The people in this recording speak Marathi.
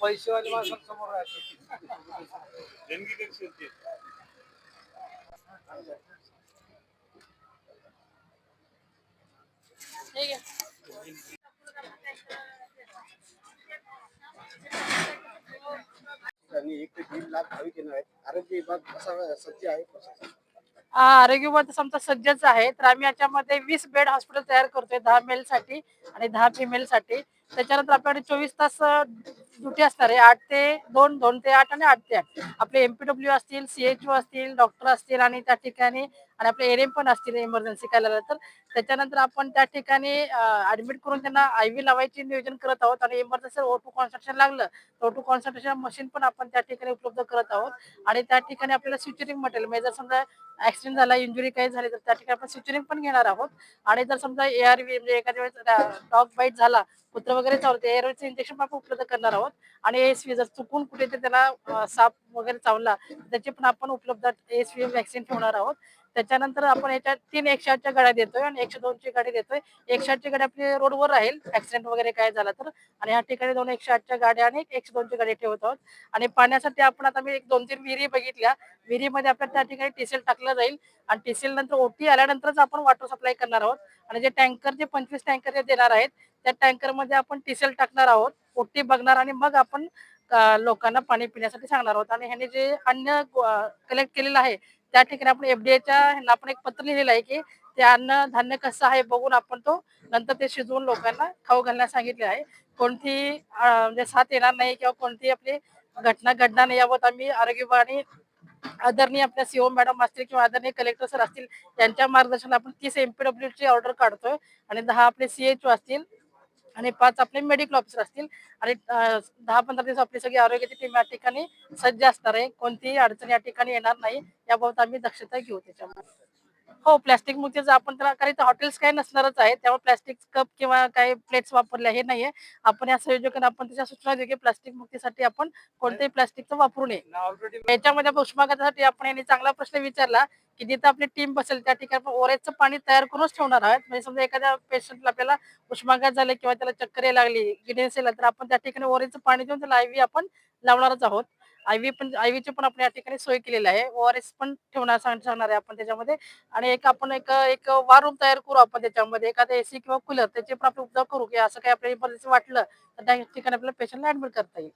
पैसेवाली माणसांसमोर राहते. देणगी कशी होती ठीक आहे. आणि एक ते दीड लाख भाविक येणार आहेत. आरोग्य विभाग कसा सज्ज आहे? प्रशासन हा, आरोग्य विभाग आमचा सज्जच आहे. तर आम्ही याच्यामध्ये वीस बेड हॉस्पिटल तयार करतोय दहा मेल साठी आणि दहा फिमेल साठी. त्याच्यानंतर आपल्याकडे चोवीस तास ड्युटी असणार आहे आठ ते दोन दोन ते आठ आणि आठ ते आठ. आपले एमपीडब्ल्यू असतील सीएचओ असतील डॉक्टर असतील आणि त्या ठिकाणी आणि आपले एरएम पण असतील इमर्जन्सी करायला तर त्याच्यानंतर आपण त्या ठिकाणी ऍडमिट करून त्यांना आय व्ही लावायचे नियोजन करत आहोत. आणि इमर्जन्सी ओ टू कॉन्सन्ट्रेशन लागलं तर ओ टू कॉन्सन्ट्रेशन मशीन पण आपण त्या ठिकाणी उपलब्ध करत आहोत. आणि त्या ठिकाणी आपल्याला स्विचरिंग मटेरियल म्हणजे जर समजा ऍक्सिडेंट झाला इंजुरी काही झाली तर त्या ठिकाणी आपण स्विचरिंग पण घेणार आहोत. आणि जर समजा एआरव्ही म्हणजे एखाद्या वेळेस डॉग बाईट झाला कुत्र वगैरे चावलं एअरवेचं इंजेक्शन पण आपण उपलब्ध करणार आहोत. आणि एसवी जर चुकून कुठे त्याला साप वगैरे चावला त्याची पण आपण उपलब्ध एसवी व्हॅक्सिन ठेवणार आहोत. त्याच्यानंतर आपण याच्यात तीन एकशे आठच्या गाड्या देतोय आणि एकशे दोनची गाडी देतोय. एकशे आठची गाडी आपली रोडवर राहील. ऍक्सिडेंट वगैरे काय झाला तर. आणि ह्या ठिकाणी दोन एकशे आठच्या गाड्या आणि एकशे दोनची गाडी ठेवत आहोत. आणि पाण्यासाठी आपण आता मी एक दोन तीन विहिरी बघितल्या. विहिरीमध्ये आपल्याला त्या ठिकाणी टीसेल टाकलं जाईल. आणि टीसेल नंतर ओटी आल्यानंतरच आपण वॉटर सप्लाय करणार आहोत. आणि जे टँकर जे पंचवीस टँकर जे देणार आहेत त्या टँकरमध्ये आपण टीसेल टाकणार आहोत. ओटी बघणार आणि मग आपण लोकांना पाणी पिण्यासाठी सांगणार आहोत. आणि ह्याने जे अन्न कलेक्ट केलेलं आहे त्या ठिकाणी आपण एफडीएच्या ह्यांना आपण एक पत्र लिहिलेलं आहे की ते अन्न धान्य कसं आहे बघून आपण तो नंतर ते शिजवून लोकांना खाऊ घालण्यास सांगितले आहे. कोणती म्हणजे साथ येणार नाही किंवा कोणती आपली घटना घडणार नाही याबाबत आम्ही आरोग्य विभाग आणि आदरणीय आपल्या सीओ मॅडम असतील किंवा आदरणीय कलेक्टर सर असतील यांच्या मार्गदर्शनाला आपण तीस एमपीडब्ल्यू ची ऑर्डर काढतोय आणि दहा आपले सीएचओ असतील आणि पाच आपले मेडिकल ऑफिसर असतील. आणि दहा पंधरा दिवस आपली सगळी आरोग्याची टीम या ठिकाणी सज्ज असणार आहे. कोणतीही अडचण या ठिकाणी येणार नाही. याबाबत आम्ही दक्षता घेऊ त्याच्यामध्ये. हो प्लॅस्टिक मुक्तीचं आपण त्याला कारण इथं हॉटेल्स काय नसणारच आहे त्यामुळे प्लॅस्टिक कप किंवा काही प्लेट्स वापरल्या हे नाहीये. आपण या संयोजकांना आपण त्याच्या सूचना देऊ की प्लास्टिक मुक्तीसाठी आपण कोणत्याही प्लास्टिकचं वापरू नये. याच्यामध्ये उष्माघातासाठी आपण यांनी चांगला प्रश्न विचारला की जिथं आपली टीम बसेल त्या ठिकाणी आपण ओरेजचं पाणी तयार करूनच ठेवणार आहोत. म्हणजे समजा एखाद्या पेशंटला आपल्याला उष्माघात झाले किंवा त्याला चक्कर लागली किडनी असेल तर आपण त्या ठिकाणी ओरेजचं पाणी देऊन त्याला आयव्ही आपण लावणारच आहोत. आयव्ही पण आयव्हीची पण आपण या ठिकाणी सोय केलेली आहे. ओआरएस पण ठेवणार सांगणार आहे आपण त्याच्यामध्ये. आणि एक आपण एक एक वार रूम तयार करू आपण त्याच्यामध्ये. एखादा एसी किंवा कूलर त्याचे पण आपण उपचार करू की असं काही आपल्याला इमर्जन्सी वाटलं तर त्या ठिकाणी आपल्याला पेशंटला ऍडमिट करता येईल.